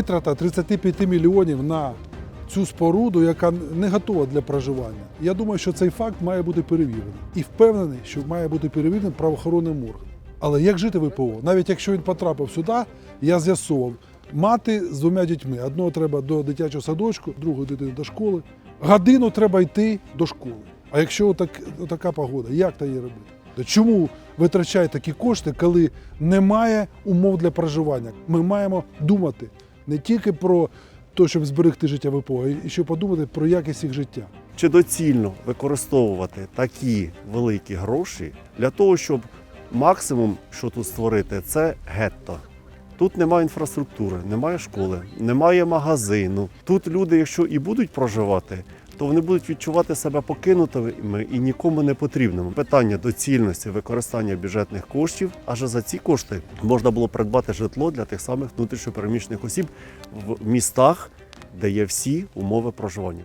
витрата 35 мільйонів на цю споруду, яка не готова для проживання. Я думаю, що цей факт має бути перевірений. І впевнений, що має бути перевірений правоохоронним органом. Але як жити ВПО? Навіть якщо він потрапив сюди, я з'ясував. Мати з двома дітьми. Одного треба до дитячого садочку, другу дитину до школи. Годину треба йти до школи. А якщо отак, така погода, як то її робити? Чому витрачають такі кошти, коли немає умов для проживання? Ми маємо думати не тільки про те, щоб зберегти життя ВПО, а і щоб подумати про якість їх життя. Чи доцільно використовувати такі великі гроші для того, щоб максимум, що тут створити, це гетто. Тут немає інфраструктури, немає школи, немає магазину. Тут люди, якщо і будуть проживати, то вони будуть відчувати себе покинутими і нікому не потрібними. Питання доцільності використання бюджетних коштів, аж за ці кошти можна було придбати житло для тих самих внутрішньопереміщених осіб в містах, де є всі умови проживання.